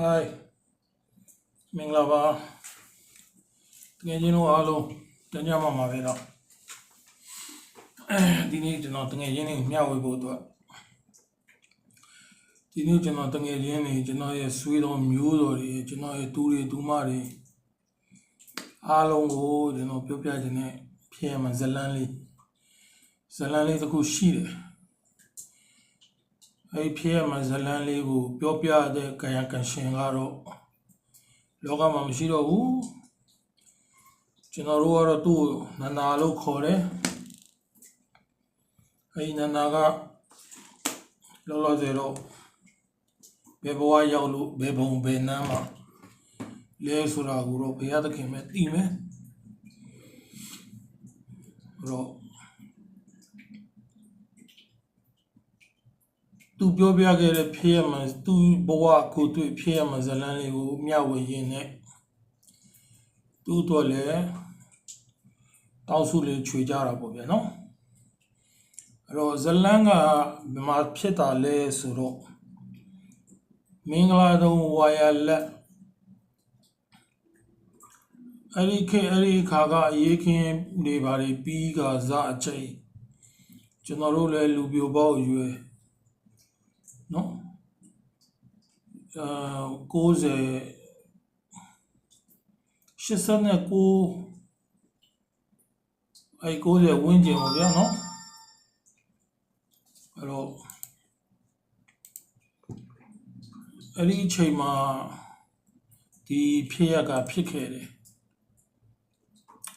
ဟိုင်မင်္ဂလာပါတကယ်ချင်းတို့အားလုံးတညမှာမှာပဲတော့အဲဒီနေ့ကျွန်တော်တကယ်ချင်းတွေမျှဝေဖို့အတွက်ဒီနေ့ကျွန်တော်တကယ်ချင်းတွေကျွန်တော်ရဲ့ဆွေးတော်မျိုးတော်တွေကျွန်တော်ရဲ့တူတွေတူမတွေအားလုံးကိုကျွန်တော်ပြောပြခြင်းနဲ့ဖြစ်ရမှာဇလန်းလေးဇလန်းလေးတစ်ခုရှိတယ် အဲ့ဖြစ်ရမှာဇလန်းလေးကိုပြောပြတဲ့ကာယကံရှင်ကတော့လောကမှာမရှိတော့ဘူးကျွန်တော်တို့ကတော့သူ့ကိုနန္နာလို့ခေါ်တယ်အဲ့ဒီနန္နာကလောလောဆယ်တော့ဘယ်ဘဝရောက်လို့ဘယ်ဘုံဘယ်နမ်းမှာလဲဆိုတာကိုတော့ဘုရားသခင်ပဲသိမယ်အဲ့တော့ သူပြောပြခဲ့တဲ့ဖြစ်ရမှန်သူဘဝကိုတွေ့ဖြစ်ရမှန်ဇလန်းလေးကိုမျှဝေရင်းနဲ့သူ့တော့လည်းတောက်စုလေးခြွေကြတာပေါ့ဗျာနော်အဲ့တော့ဇလန်းကဘယ်မှာဖြစ်တာလဲဆိုတော့မင်္ဂလာတုံးဝါရလက်အဲ့ဒီခေတ်အဲ့ဒီခါကအရေးခင်းတွေပါတွေပြီးကစားအချိန်ကျွန်တော်တို့လည်းလူပြိုပေါက်ရွယ် နော်အာ90 89အဲ90ဝန်းကျင်ပါဗျာနော်အဲ့တော့အဲ့ဒီအချိန်မှာဒီဖြစ်ရကဖြစ်ခဲ့တယ်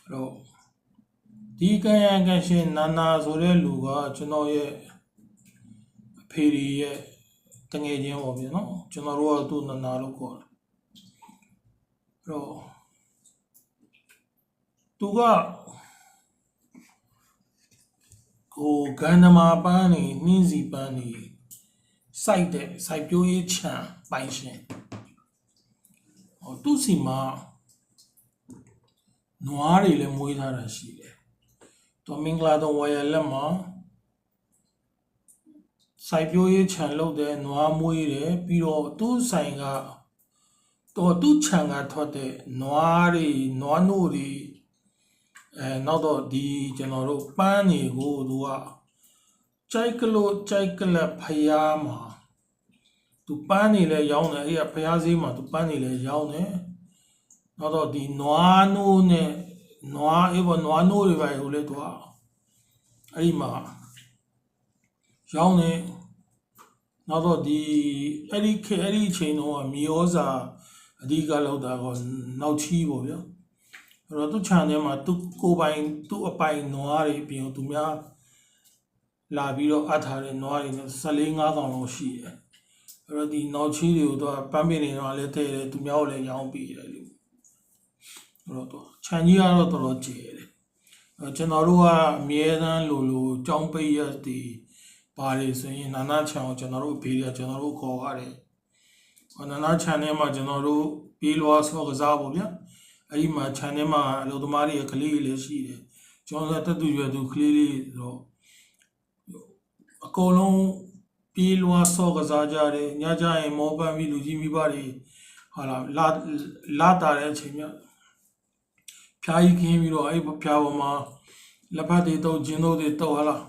အဲ့တော့ဒီကံရကံရှင်နာနာဆိုတဲ့လူကကျွန်တော်ရဲ့အဖေတွေရဲ့ တငယ်ချင်းပေါ့ဗျာနော်ကျွန်တော်တို့ကသူ့နာနာလို့ခေါ်တယ်အဲ့တော့သူကကိုဂန္ဓမာပန်းနေနှင်းစီပန်းနေစိုက်တဲ့စိုက်ပျိုးရေးခြံပိုင်ရှင်ဟောသူ့စီမှာနွားတွေလည်းမွေးထားတာရှိတယ်တော်မင်္ဂလာတော်ဝါရလက်မှာ စိုက်ပျိုးရေးခြံလုပ်တယ်နွားမွေးတယ်ပြီးတော့သူ့ဆိုင်ကတော့သူ့ခြံကထွက်တဲ့နွားတွေနွားနို့တွေအဲနောက်တော့ဒီကျွန်တော်တို့ပန်းတွေကိုသူကကြိုက်ကလို့ကြိုက်ကလက်ဖျားမှာသူပန်းနေလဲရောင်းတယ်အဲ့ရဖျားစည်းမှာသူပန်းနေလဲရောင်းတယ်နောက်တော့ဒီနွားနို့နဲ့နွားအေးပေါ့နွားနို့တွေပဲဟိုလေသူကအဲ့ဒီမှာ ရောင်းနေနောက်တော့ဒီအဲ့ဒီခေအဲ့ဒီအချိန်တော့မြေဩဇာအဓိကလောက်တာကနောက်ချီးပေါ့ဗျာအဲ့တော့သူ့ channel မှာသူကိုယ်ပိုင်သူ့အပိုင်နွားတွေပြင်သူများလာပြီးတော့အပ်ထားတဲ့နွားတွေနဲ့14 5កောင်လောက်ရှိတယ်အဲ့တော့ဒီနောက်ချီးတွေကိုတော့ပန်းပင်တွေတော့လည်းထဲတယ်သူများကိုလည်းရောင်းပေးတယ်လို့အဲ့တော့သူခြံကြီးကတော့တော်တော်ကျယ်တယ်အဲ့ကျွန်တော်တို့ကအမြဲတမ်းလိုလိုကြောင်းပိတ်ရက်တည် ပါတယ်ဆိုရင်နာနာချံကိုကျွန်တော်တို့ဘေးကကျွန်တော်တို့ခေါ်ရတယ်။ဟောနာနာချံထဲမှာကျွန်တော်တို့ပြေးလွားဆော့ကစားပေါ့ဗျာ။အဲဒီမှာချံထဲမှာအလုပ်သမားတွေရဲ့ကလေးတွေလည်းရှိတယ်။ကျွန်တော်တက်သူရွယ်သူကလေးလေးဆိုတော့အကုန်လုံးပြေးလွားဆော့ကစားကြတယ်။ညကြရင်မောပန်းပြီးလူကြီးမိဘတွေဟာလာလာလာတာတဲ့အချိန်မြဖျားကြီးခင်းပြီးတော့အဲ့ဖျားပေါ်မှာလက်ဖက်တွေတုပ်ဂျင်းတို့တွေတုပ်ဟာလား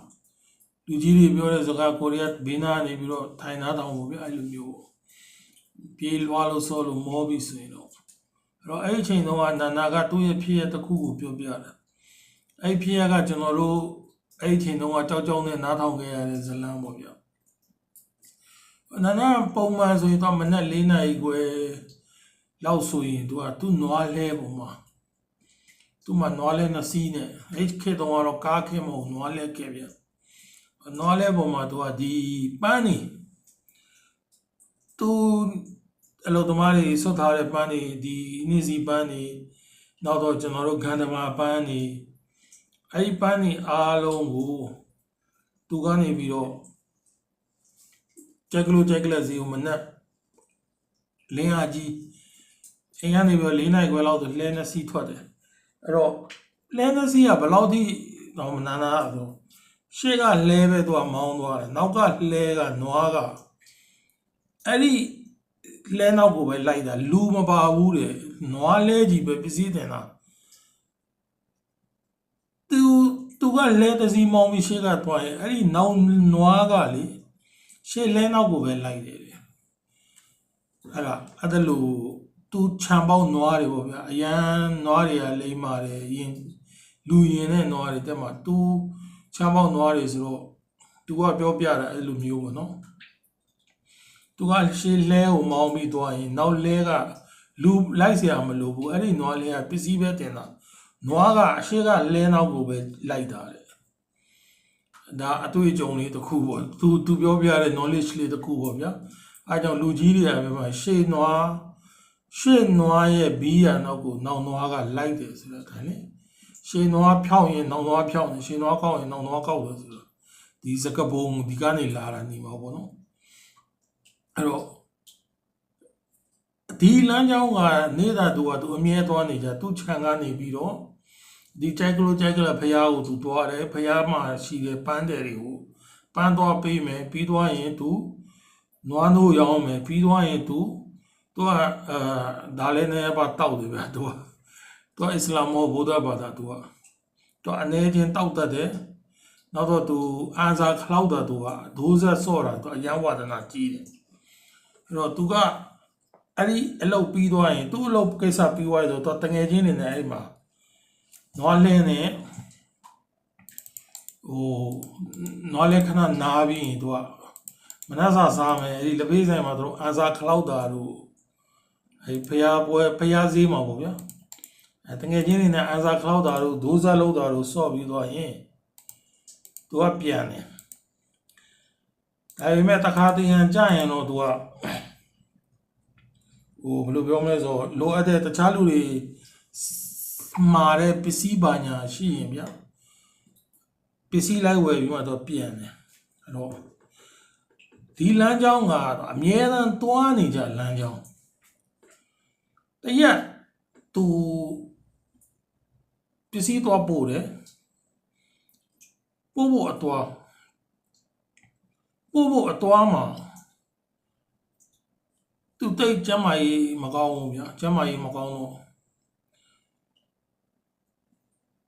လူကြီးတွေပြောတဲ့စကားကိုရီးယားဘေးနားနေပြီးတော့ထိုင်နာတောင်ပေါ့ဗျအဲ့လိုမျိုးပေါ့ပြေးလွားလို့ဆောလို့မောပြီးဆိုရင်တော့အဲ့တော့အဲ့ဒီအချိန်တုန်းကနန္ဒာကသူ့ရဲ့ဖြစ်ရတစ်ခုကိုပြောပြတာအဲ့ဒီဖြစ်ရကကျွန်တော်တို့အဲ့ဒီအချိန်တုန်းကကြောက်ကြောက်နဲ့နားထောင်ခဲ့ရတဲ့ဇလန်းပေါ့ဗျနန္ဒာပုံမှန်ဆိုရင်တော့မနက်၄နာရီခွဲလောက်ဆိုရင်သူကသူ့နွားလဲပုံမှာသူ့မှာနွားလဲနှစ်စီးနဲ့အဲ့ဒီခေတ်တုန်းကတော့ကားခေတ်မဟုတ်နွားလဲခဲ့ဗျ နွားလဲပေါ်မှာသူကဒီပန်းနေသူအလုပ်သမားတွေဆွတ်ထားတဲ့ပန်းနေဒီနေစီပန်းနေနောက်တော့ကျွန်တော်တို့ဂန္ဓမာပန်းနေအဲ့ဒီပန်းနေအားလုံးကိုသူကနေပြီးတော့ကြက်ကလို့ကြက်ကလက်စီကိုမနဲ့လင်းအားကြီးအိမ်ကနေပြီးတော့၄နိုင်ခွဲလောက်ဆိုလဲနှစ်စီးထွက်တယ်အဲ့တော့လဲနှစ်စီးကဘယ်လောက်ထိတော့မနာနာဆို ရှေ့ကလဲပဲသူကမောင်းသွားတယ်နောက်ကလဲကနွားကအဲ့ဒီလဲနောက်ကိုပဲလိုက်တာလူမပါဘူးတဲ့နွားလဲကြီးပဲပစ္စည်းတင်တာသူသူကလဲတစီမောင်းပြီးရှေ့ကသွားရင်အဲ့ဒီနောက်နွားကလေရှေ့လဲနောက်ကိုပဲလိုက်တယ်တဲ့အဲ့ဒါအဲ့ဒါလို့သူခြံပေါက်နွားတွေပေါ့ဗျာအရန်နွားတွေကလိမ့်ပါတယ်ရင်လူရင်တဲ့နွားတွေတက်မှာသူ ခြံပေါက်နွားတွေဆိုတော့သူကပြောပြတာအဲ့လိုမျိုးပေါ့နော် သူကရှေးလဲကိုမောင်းပြီးသွားရင်နောက်လဲကလူလိုက်เสียမလို့ဘူးအဲ့ဒီနွားလဲကပစ္စည်းပဲတင်တာနွားကအရှေ့ကလဲနောက်ကိုပဲလိုက်တာတဲ့ဒါအတွေ့အကြုံလေးတစ်ခုပေါ့သူသူပြောပြတဲ့ knowledge လေးတစ်ခုပေါ့ဗျာအဲကြောင့်လူကြီးတွေကပဲမှာရှေ့နွားရှေ့နွားရဲ့ဘီးရနောက်ကိုနောက်နွားကလိုက်တယ်ဆိုတော့ဒါလေ ရှေ့နွားဖြောင်းရင်နောက်နွားဖြောင်းတယ်ရှေ့နွားကောက်ရင်နောက်နွားကောက်တယ်ဆိုတော့ဒီစကပုံဒီကနေလာတာနေမှာပေါ့နော်အဲ့တော့ဒီလမ်းကြောင်းကနေတာသူကသူအမြဲသွားနေကြသူခြံကနေပြီးတော့ဒီကြိုက်ကလေးကြိုက်ကလေးဖះကိုသူသွားတယ်ဖះမှာရှိတဲ့ပန်းတယ်တွေကိုပန်းသွားပေးမယ်ပြီးသွားရင်သူနွားနိုးရောင်းမယ်ပြီးသွားရင်သူသူကအဲဒါလည်းနည်းပါတောက်တယ်ဗျသူက သူကအစ္စလာမ်မဟုတ်ဗုဒ္ဓဘာသာသူကသူကအနေချင်းတောက်တတ်တယ်နောက်တော့သူအာဇာခလောက်တာသူကဒိုးဆက်ဆော့တာသူအယံဝါဒနာကြီးတယ်အဲ့တော့သူကအဲ့ဒီအလုပ်ပြီးသွားရင်သူ့အလုပ်ကိစ္စပြီးသွားရဆိုတော့တငယ်ချင်းနေနဲ့အဲ့ဒီမှာနွားလင်းနဲ့ဟိုနွားလင်းခဏနားပြီးရင်သူကမနက်စာစားမယ်အဲ့ဒီလက်ဖေးဆိုင်မှာသူတို့အာစာခလောက်တာတို့အဲ့ဖျားပွဲဖျားဈေးမှာပေါ့ဗျာအဲ့ တငယ်ချင်းနေနဲ့အာစာခလောက်တာတို့ဒိုးစားလောက်တာတို့ဆော့ပြီးသွားရင်သူကပြန်တယ်ဒါပေမဲ့တခါတရံကြရင်တော့ तू ကဟိုဘယ်လိုပြောမလဲဆိုတော့လိုအပ်တဲ့တခြားလူတွေမှာတဲ့ပစ္စည်းပါညာရှိရင်ဗျပစ္စည်းလိုက်ဝယ်ပြီးမှတော့ပြန်တယ်အဲ့တော့ဒီလမ်းကြောင်းကတော့အမြဲတမ်းသွားနေကြလမ်းကြောင်းတရက် तू ပစ္စည်းသွားပို့တယ်ပို့ဖို့အသွားပို့ဖို့အသွားမှာသူတိတ်ကျမ်းမာရေးမကောင်းဘူးဗျာကျမ်းမာရေးမကောင်းတော့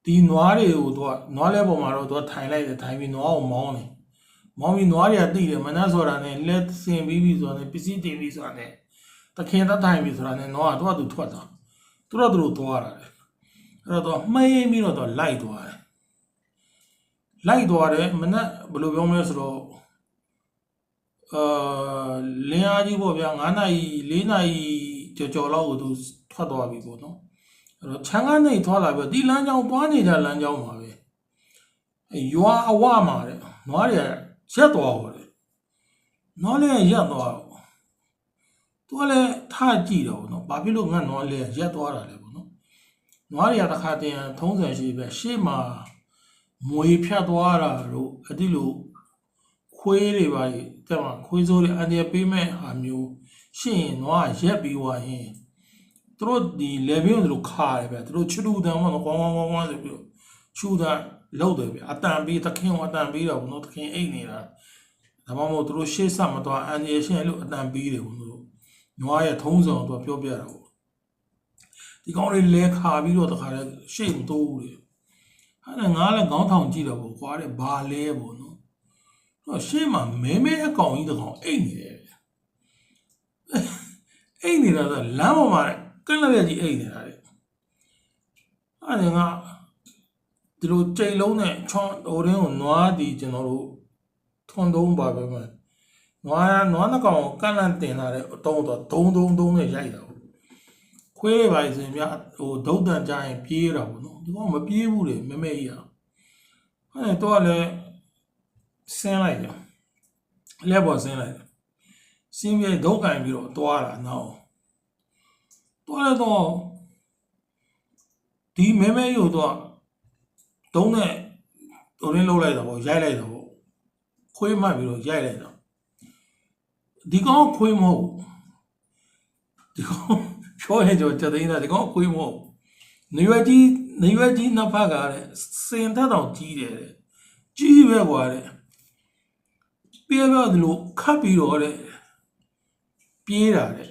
ဒီနွားတွေကိုသူကနွားလဲပေါ်မှာတော့သူကထိုင်လိုက်တယ်ထိုင်ပြီးနွားကိုမောင်းတယ်မောင်းပြီးနွားတွေကတိတယ်မနှက်ဆိုတာနဲ့လက်ဆင်ပြီးပြီဆိုတာနဲ့ပစ္စည်းတင်ပြီးဆိုတာနဲ့တခင်သက်ထိုင်ပြီးဆိုတာနဲ့နွားကသူကသူထွက်တာသူတော့သူတို့သွားတာလေ အဲ့တော့သူကမှိန်ပြီးတော့သူကလိုက်သွားတယ်လိုက်သွားတယ်မနှက်ဘယ်လိုပြောမလဲဆိုတော့အာလင်းအားကြီးပေါ့ဗျာ9နာရီ4နာရီကြော်ကြော်လောက်ကိုသူထွက်သွားပြီပေါ့နော်အဲ့တော့ခြံကနေထွက်လာပြီးတော့ဒီလမ်းကြောင်းသွားနေတဲ့လမ်းကြောင်းမှာပဲအဲရွာအဝမှာတဲ့နွားတွေရက်သွားပါတဲ့နွားလေးရက်သွားတော့သူကလည်းထားကြည့်တော့ဗောနော်ဘာဖြစ်လို့ငါနွားလေးရက်သွားတာလဲဗောနော် နွားတွေကတစ်ခါတည်းထုံးစံရှိပဲရှေ့မှာမွေဖြတ်သွားတာတို့အတိလို့ခွေးတွေပါလေတဲ့မှာခွေးစိုးတွေအန်ရပေးမဲ့ဟာမျိုးရှင့်ရင်တော့ရက်ပြီးွားရင်သူတို့ဒီလေဘင်းကိုသူတို့ခါတယ်ဗျသူတို့ချူတူတန်ပေါ့နော်ကောင်းကောင်းကောင်းကောင်းဆိုပြီးတော့ချူတာလောက်တယ်ဗျအတန်ပြီးသခင်ကအတန်ပြီးတော့ဘုံသခင်အိတ်နေတာဒါမှမဟုတ်သူတို့ရှေ့ဆက်မသွားအန်ရရှင့်လို့အတန်ပြီးတယ်ဘုံတို့နွားရဲ့ထုံးစံတော့ပြောပြတာပေါ့ ဒီကောင်တွေလဲခါပြီးတော့တခါလဲရှေ့မတိုးဘူးလေအဲ့ဒါငါလည်းခေါင်းထောင်ကြည့်တော့ပေါ့ကွာတဲ့ဘာလဲပေါ့နော်တော့ရှေ့မှာမဲမဲအကောင်ကြီးတစ်ကောင်အိတ်နေတယ်ဗျအိတ်နေတာဆိုလမ်းပေါ်မှာကန့်လက်ရကြီးအိတ်နေတာလေအဲ့ဒါကဒီလိုကြိတ်လုံးနဲ့ချွန်ဟိုတင်းကိုနွားဒီကျွန်တော်တို့ထွန်တုံးပါပဲမနွားနွားနှကောင်ကိုကန့်လန့်တင်လာတဲ့အတုံးတော့ဒုံဒုံဒုံနဲ့ရိုက်တာပေါ့ ခွေးပါဆိုရင်မြဟိုဒုတ်တန်ကြရင်ပြေးတာပေါ့နော်ဒီကောင်မပြေးဘူးလေမဲမဲကြီးอ่ะအဲ့တော့လည်းဆင်းလိုက်တယ်လက်ပေါ်ဆင်းလိုက်တယ်ဆင်းပြီးဒုတ်ကင်ပြီးတော့သွားတာနောက်သွားရတော့ဒီမဲမဲယူတော့တုံးနဲ့ဟိုရင်းလှုပ်လိုက်တာပေါ့ရိုက်လိုက်တာပေါ့ခွေးမှတ်ပြီးတော့ရိုက်လိုက်တာဒီကောင်ခွေးမဟုတ်ဒီကောင် ချောရင်ကြောတသိန်းသားဒီကောင်ခွေးမဟုတ်နေရွယ်ကြီးနေရွယ်ကြီးနှစ်ဖက်ကတဲ့စင်သက်တောင်ကြီးတယ်တဲ့ကြီးပဲကွာတဲ့ပြေးပြောသလိုခတ်ပြီးတော့တဲ့ပြေးတာတဲ့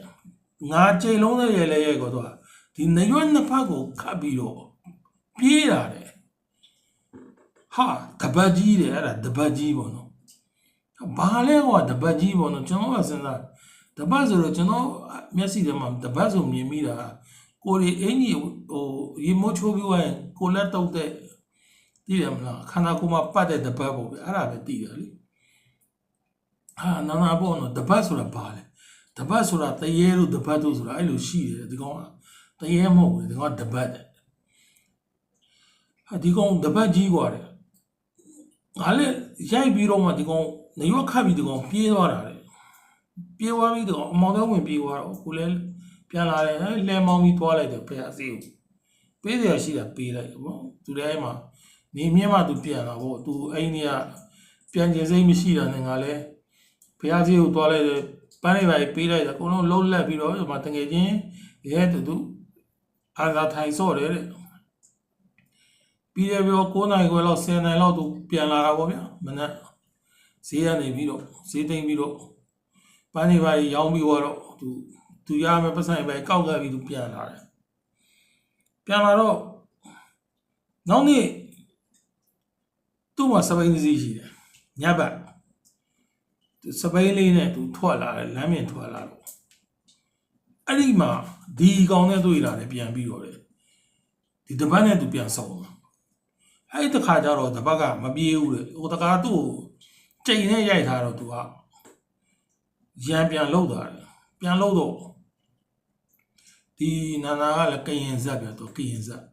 ငါကြိမ်လုံးနဲ့ရဲလဲရဲကိုတော့ဒီနရွက်နှစ်ဖက်ကိုခတ်ပြီးတော့ပြေးတာတယ်ဟာတပတ်ကြီးတယ်အဲ့ဒါတပတ်ကြီးပေါ့နော်ဘာလဲကွာတပတ်ကြီးပေါ့နော်ကျွန်တော်ကစဉ်းစား တပတ်ဆိုတော့ကျွန်တော်မျက်စိထဲမှာတပတ်ဆိုမြင်မိတာကိုရီအင်ကြီးဟိုရေမိုးချိုးပြီးသွားရင်ကိုလက်တုပ်တဲ့သိတယ်မလားခန္ဓာကိုယ်မှာပတ်တဲ့တပတ်ပေါ့ဗျအဲ့ဒါပဲသိတယ်လေ ဟာနာနာပေါ့နော်တပတ်ဆိုတာဘာလဲတပတ်ဆိုတာတရေတို့တပတ်တို့ဆိုတာအဲ့လိုရှိတယ်ဒီကောင်ကတရေမဟုတ်ဘူးဒီကောင်ကတပတ်တဲ့ဟာဒီကောင်တပတ်ကြီးกว่าတယ်ငါလည်းရိုက်ပြီးတော့မှဒီကောင်နေရွက်ခတ်ပြီးဒီကောင်ပြေးသွားတာလေ ပြေးသွားပြီးဒီကောင်အမောင်တော့ဝင်ပြေးသွားတော့ကိုလည်းပြန်လာတယ်ဟဲ့လဲမောင်းပြီးသွားလိုက်တယ်ဖះစီကိုပေးတယ်ရှိတာပေးလိုက်ပေါ့သူလည်းအဲ့မှာနေမြင့်မှသူပြန်လာပေါ့သူအဲ့ဒီကပြန်ကျင်စိတ်မရှိတာနဲ့ငါလည်းဘုရားကြီးကိုသွားလိုက်တယ်ပန်းလေးပါပေးလိုက်တယ်အကုန်လုံးလှုပ်လက်ပြီးတော့ဒီမှာတငယ်ချင်းရဲတူတူအာသာထိုင်စော့တယ်တဲ့ပြီးရပြီးတော့9နိုင်ခွဲလောက်10နိုင်လောက်သူပြန်လာတာပေါ့ဗျာမနက်ဈေးကနေပြီးတော့ဈေးသိမ့်ပြီးတော့ ပန်းလေးပါရောင်းပြီးတော့သူသူရမယ်ပတ်ဆိုင်ပဲကောက်ကပ်ပြီးသူပြန်လာတယ်ပြန်လာတော့နောက်နေ့သူ့မှာစပိန်စီရှိတယ်ညဘက်စပိန်လေးနဲ့သူထွက်လာတယ်လမ်းမြင်ထွက်လာတော့အဲ့ဒီမှာဒီကောင်နဲ့တွေ့လာတယ်ပြန်ပြီးတော့တယ်ဒီတပတ်နဲ့သူပြန်ဆောင်တာအဲ့ဒီတစ်ခါကျတော့တပတ်ကမပြေးဘူးလေဟိုတကားသူ့ကိုချိန်နဲ့ရိုက်ထားတော့သူက ရံပြန်လှုပ်သွားတယ်ပြန်လှုပ်တော့ဒီနာနာကလည်းကရင်ဇက်ပြတော့ကရင်ဇက်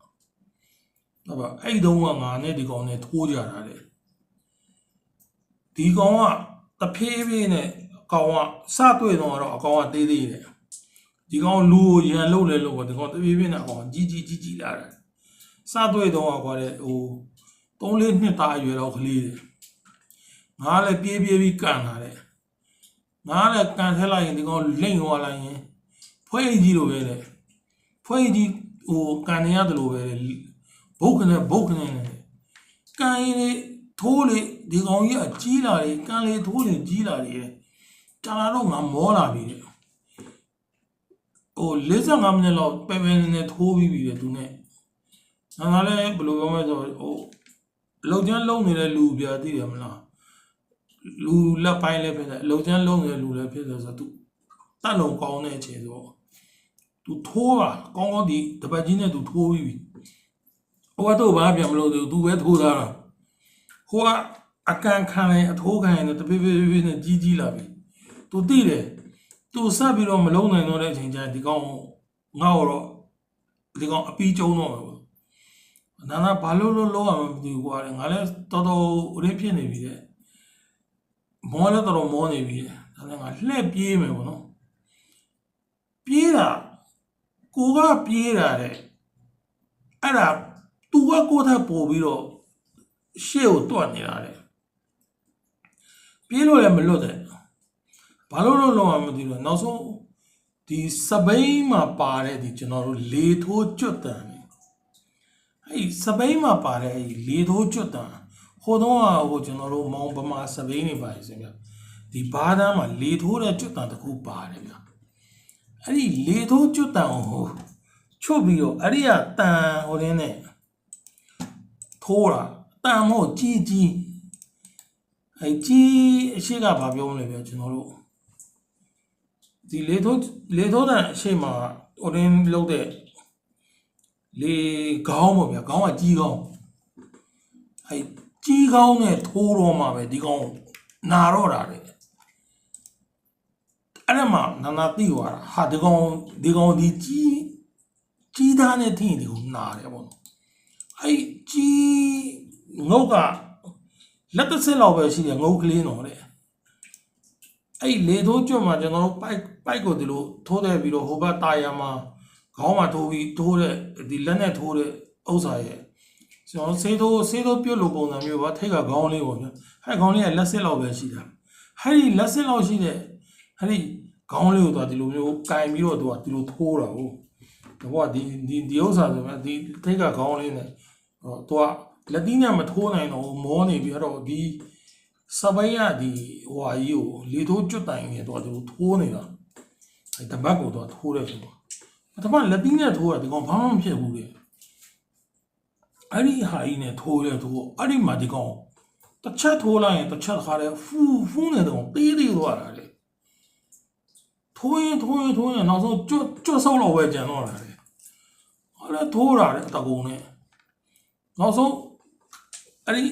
တော့ပါအဲ့ဒီတုန်းကငါနဲ့ဒီကောင်နဲ့ထိုးကြတာလေဒီကောင်ကတဖြည်းဖြည်းနဲ့အကောင်ကစတွေ့တော့တော့အကောင်ကသေးသေးတယ်ဒီကောင်လူကိုရန်လုတ်လဲလို့ပေါ့ဒီကောင်တဖြည်းဖြည်းနဲ့အကောင်ကြီးကြီးကြီးကြီးလာတယ်စတွေ့တော့ကွာတဲ့ဟို3လေးနှစ်သားအရွယ်တော့ကလေးတယ်ငါလည်းပြေးပြေးပြီးကန်လာတယ် ငါလည်းကန်ထဲလိုက်ရင်ဒီကောင်လိမ့်သွားလိုက်ရင်ဖွဲကြီးလိုပဲလေဖွဲကြီးဟိုကန်နေရတယ်လို့ပဲလေဘုတ်ကနေဘုတ်ကနေနဲ့ကန်ရင်လေထိုးလေဒီကောင်ကြီးအကြီးလာတယ်ကန်လေထိုးလေကြီးလာတယ်ကြာလာတော့ငါမောလာပြီတဲ့ဟို45မိနစ်လောက်ပဲပဲနဲ့ထိုးပြီးပြီတဲ့သူနဲ့ငါလည်းဘယ်လိုပြောမလဲဆိုဟိုလုံချမ်းလုံနေတဲ့လူပြသိတယ်မလား လူလက်ပိုင်းလည်းဖြစ်တယ်လုံချမ်းလုံနေတဲ့လူလည်းဖြစ်တယ်ဆိုတော့သူတတ်လုံကောင်းတဲ့အချိန်ဆိုသူထိုးတာကောင်းကောင်းဒီတပတ်ကြီးနဲ့သူထိုးပြီးပြီဟိုကတော့ဘာပြန်မလို့သူပဲထိုးတာလားဟိုကအကန်ခံရင်အထိုးခံရင်တော့တပြည့်ပြည့်ပြည့်နဲ့ကြီးကြီးလာပြီ။ तू သိတယ်။ तू စပ်ပြီးတော့မလုံးနိုင်တော့တဲ့အချိန်ကျရင်ဒီကောင်ငါ့ကိုတော့ဒီကောင်အပီးကျုံတော့မှာပေါ့။နာနာဘာလို့လို့လုံးအောင်မသိဘူးကွာလေ။ငါလည်းတော်တော်ရင်းဖြစ်နေပြီတဲ့။ မောလည်းတော်တော်မောနေပြီတဲ့။ဒါနဲ့ငါလှည့်ပြေးမယ်ပေါ့နော်။ပြေးတာကိုကပြေးတာတဲ့။အဲ့ဒါ तू ကကိုယ်ထပ်ပို့ပြီးတော့ရှေ့ကိုတွတ်နေတာလေပြေးလို့လည်းမလွတ်တဲ့ဘာလို့လို့လုံးအောင်မသိဘူးနောက်ဆုံးဒီစပိန်မှာပါတဲ့ဒီကျွန်တော်တို့လေထိုးကျွတ်တန်နေအဲ့စပိန်မှာပါတဲ့အဲ့လေထိုးကျွတ်တန် ဟိုတော့ဟိုကျွန်တော်တို့မောင်ပမာစပိန်နေပါလေစင်ဗျဒီဘားတန်းမှာလေထိုးတဲ့ကျွတ်တန်တစ်ခုပါတယ်ဗျအဲ့ဒီလေထိုးကျွတ်တန်ကိုဟိုချွတ်ပြီးတော့အဲ့ဒီကတန်ဟိုရင်းနဲ့ထိုးတာတန်မို့ကြီးကြီးအဲကြီးအရှိကဘာပြောမလဲဗျကျွန်တော်တို့ဒီလေထိုးလေထိုးတန်အရှိမှာဟိုရင်းလုံးတဲ့လေခေါင်းပေါ့ဗျာခေါင်းကကြီးခေါင်းအဲ ကြီးခေါင်းနဲ့ထိုးတော့မှပဲဒီကောင်နာတော့တာလေအဲ့ဒါမှနာနာသိသွားတာဟာဒီကောင်ဒီကောင်ဒီကြီးကြီးသားနဲ့ထိရင်ဒီကောင်နာတယ်ပေါ့အဲ့ကြီးငုတ်ကလက်တစ်စစ်လောက်ပဲရှိတယ်ငုတ်ကလေးတော့တဲ့အဲ့လေထိုးကျွတ်မှာကျွန်တော်တို့ပိုက်ပိုက်ကိုဒီလိုထိုးတယ်ပြီးတော့ဟိုဘက်တာယာမှာခေါင်းမှာထိုးပြီးထိုးတဲ့ဒီလက်နဲ့ထိုးတဲ့ဥစ္စာရဲ့ ကျွန်တော်ဆေးထိုးဆေးထိုးပြုတ်လို့ပုံစံမျိုးပါထိတ်ကခေါင်းလေးပေါ့ဗျဟဲ့ခေါင်းလေးကလက်စစ်လောက်ပဲရှိတာဟဲ့ဒီလက်စစ်လောက်ရှိတဲ့ဟဲ့ဒီခေါင်းလေးကိုတော့ဒီလိုမျိုးကင်ပြီးတော့သူကဒီလိုထိုးတာဟုတ်တော့ဒီဒီဒီဥစ္စာဆိုမှဒီထိတ်ကခေါင်းလေးနဲ့ဟောသူကလက်သီးနဲ့မထိုးနိုင်တော့ဘူးမောနေပြီးတော့ဒီစပိန်ကဒီဟွာကြီးကိုလေထိုးကျွတ်တိုင်နေတော့သူထိုးနေတာအဲတပတ်ကိုတော့ထိုးတယ်ဆိုတော့ပထမလက်သီးနဲ့ထိုးတာဒီကောင်ဘာမှမဖြစ်ဘူးလေ အဲ့ဒီဟာကြီးနဲ့ထိုးရထိုးအဲ့ဒီမှာဒီကောင်တစ်ချက်ထိုးလိုက်ရင်တစ်ချက်ခါလဲဖူးဖူးနေတော့တေးသေးသွားတာလေထိုးရင်ထိုးရင်ထိုးရင်နောက်ဆုံးကျွတ်ကျွတ်ဆုပ်တော့ပဲကြံတော့တာလေဟောလဲထိုးတာလေတကုံနဲ့နောက်ဆုံးအဲ့ဒီ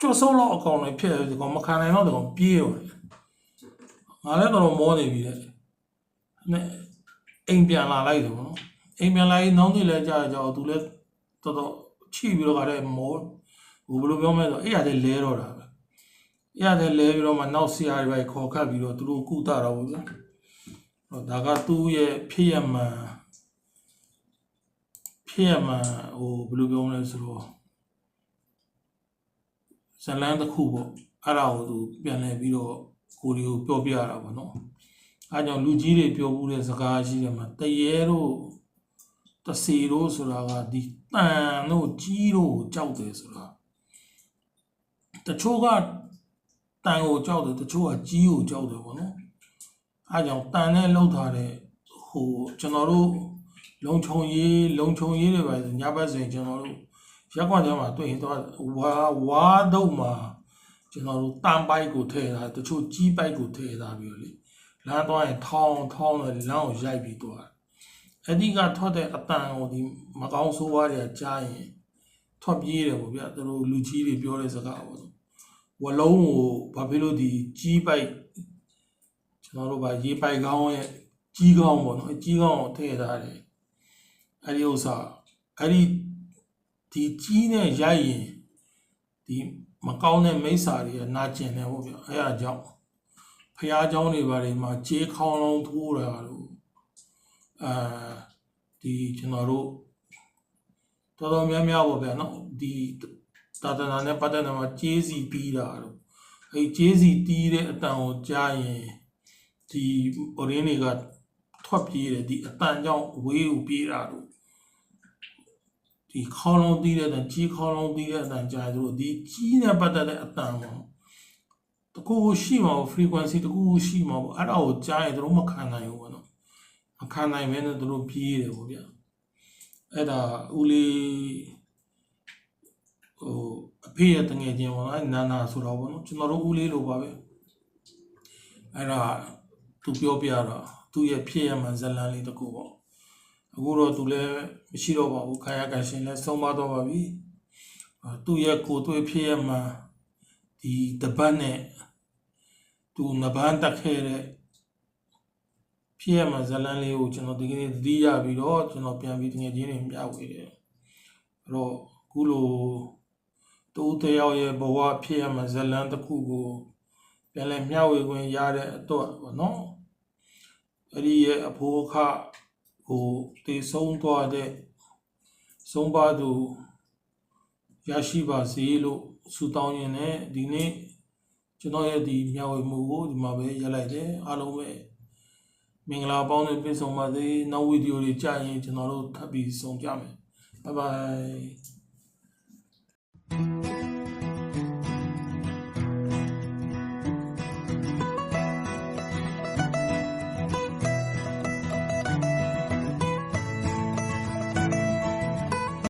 ကျွတ်ဆုပ်တော့အကောင်နဲ့ဖြစ်တယ်ဒီကောင်မခံနိုင်တော့ဒီကောင်ပြေးရောတယ်ငါလည်းတော့မောနေပြီလေနဲ့အိမ်ပြန်လာလိုက်တယ်ဗောနော်အိမ်ပြန်လာရင်နောက်နေ့လဲကြာကြာသူလဲတော်တော် ချိပြီးတော့ကလည်းမောဟိုဘယ်လိုပြောမလဲဆိုအဲ့ရတဲ့လဲတော့တာပဲအဲ့ရတဲ့လဲပြီးတော့မှနောက်ဆရာတွေပဲခေါ်ခတ်ပြီးတော့သူတို့ကုသတော့ဘူးဗျာဟောဒါကသူ့ရဲ့ဖြစ်ရမှန်ဖြစ်ရမှန်ဟိုဘယ်လိုပြောမလဲဆိုတော့ဇလန်းတစ်ခုပေါ့အဲ့ဒါကိုသူပြန်လဲပြီးတော့ကိုရီကိုပြောပြရတာပေါ့နော်အဲကြောင့်လူကြီးတွေပြောမှုတဲ့စကားရှိတယ်မှာတရေတို့တစီတို့ဆိုတာကဒီ တန်တို့ကြီးတို့ကိုကြောက်တယ်ဆိုတာတချို့ကတန်ကိုကြောက်တယ်တချို့ကကြီးကိုကြောက်တယ်ပေါ့နော်အဲကြောင့်တန်နဲ့လှုပ်ထားတဲ့ဟိုကျွန်တော်တို့လုံခြုံရေးလုံခြုံရေးတွေပဲညဘက်ဆိုရင်ကျွန်တော်တို့ရက်ကွက်ထဲမှာတွေ့ရင်တော့ဝါဝါတော့မှာကျွန်တော်တို့တန်ပိုက်ကိုထည့်တာတချို့ကြီးပိုက်ကိုထည့်တာပြီးတော့လေလမ်းသွားရင်ထောင်းထောင်းတယ်လမ်းကိုရိုက်ပြီးသွားတယ် အဲ့ဒီကထွက်တဲ့အတန်ကိုဒီမကောင်းဆိုးဝါးတွေကကြားရင်ထွက်ပြေးတယ်ပေါ့ဗျာသူတို့လူကြီးတွေပြောတဲ့စကားပေါ့ဝလုံးကိုဘာဖြစ်လို့ဒီကြီးပိုက်ကျွန်တော်တို့ဗာရေးပိုက်ကောင်းရဲ့ကြီးကောင်းပေါ့နော်ကြီးကောင်းကိုထည့်ထားတယ်အဲ့ဒီဥစ္စာအဲ့ဒီဒီကြီးနဲ့ရိုက်ရင်ဒီမကောင်းတဲ့မိစ္ဆာတွေကနာကျင်တယ်ပေါ့ဗျာအဲ့ဒါကြောင့် ဖះเจ้าတွေဘာတွေမှာကြေးခေါင်းလုံးထိုးတာတို့ ့ အဲဒီကျွန်တော်တို့တော်တော်များများပေါ့ဗျာနော်ဒီတာတနာနဲ့ပတ်သက်တဲ့မှာကြေးစီပြီးတာတို့အဲကြေးစီတီးတဲ့အတန်ကိုကြားရင်ဒီ orange တွေကထွက်ပြေးတယ်ဒီအတန်ကြောင့်ဝေးကိုပြေးတာတို့ဒီခေါင်းလုံးတီးတဲ့အတန်ကြီးခေါင်းလုံးတီးတဲ့အတန်ကြားတို့ဒီကြီးနဲ့ပတ်သက်တဲ့အတန်ပေါ့တကူရှိမှာပေါ့ frequency တကူရှိမှာပေါ့အဲ့ဒါကိုကြားရင်တို့မခံနိုင်ဘူးပေါ့နော် မခံနိုင်မဲနဲ့တို့ပြေးတယ်ပေါ့ဗျာအဲ့ဒါဦးလေးဟိုအဖေရဲ့တငယ်ချင်းပေါ့နော်အဲ့နာနာဆိုတော့ပေါ့နော်ကျွန်တော်တို့ဦးလေးလိုပါပဲအဲ့ဒါသူပြောပြတော့သူ့ရဲ့ဖြစ်ရမှန်ဇလန်လေးတကူပေါ့အခုတော့သူလည်းမရှိတော့ပါဘူးခါရကန်ရှင်လည်းဆုံးမတော့ပါပြီအာသူ့ရဲ့ကိုယ်တွေ့ဖြစ်ရမှန်ဒီတပတ်နဲ့သူနဘန်းတက်ခဲ့တဲ့ ဖြစ်ရမှာဇလန်းလေးကိုကျွန်တော်ဒီကနေ့သတိရပြီးတော့ကျွန်တော်ပြန်ပြီးတကယ်ချင်းတွေမျှဝေတယ်အဲ့တော့ခုလိုတူတယောက်ရဲ့ဘဝဖြစ်ရမှာဇလန်းတစ်ခုကိုပြန်လဲမျှဝေခွင့်ရတဲ့အတွက်ပေါ့နော်အဲ့ဒီရဲ့အဖိုးအခကိုတည်ဆုံးသွားတဲ့ဆုံးပါသူရရှိပါစေလို့ဆုတောင်းရင်းနဲ့ဒီနေ့ကျွန်တော်ရဲ့ဒီမျှဝေမှုကိုဒီမှာပဲရပ်လိုက်တယ်အားလုံးပဲ မင်္ဂလာပေါင်းနဲ့ပြည့်စုံပါစေနောက်ဗီဒီယိုတွေကြာရင်ကျွန်တော်တို့ထပ်ပြီးဆုံကြမယ်ဘိုင်ဘိုင်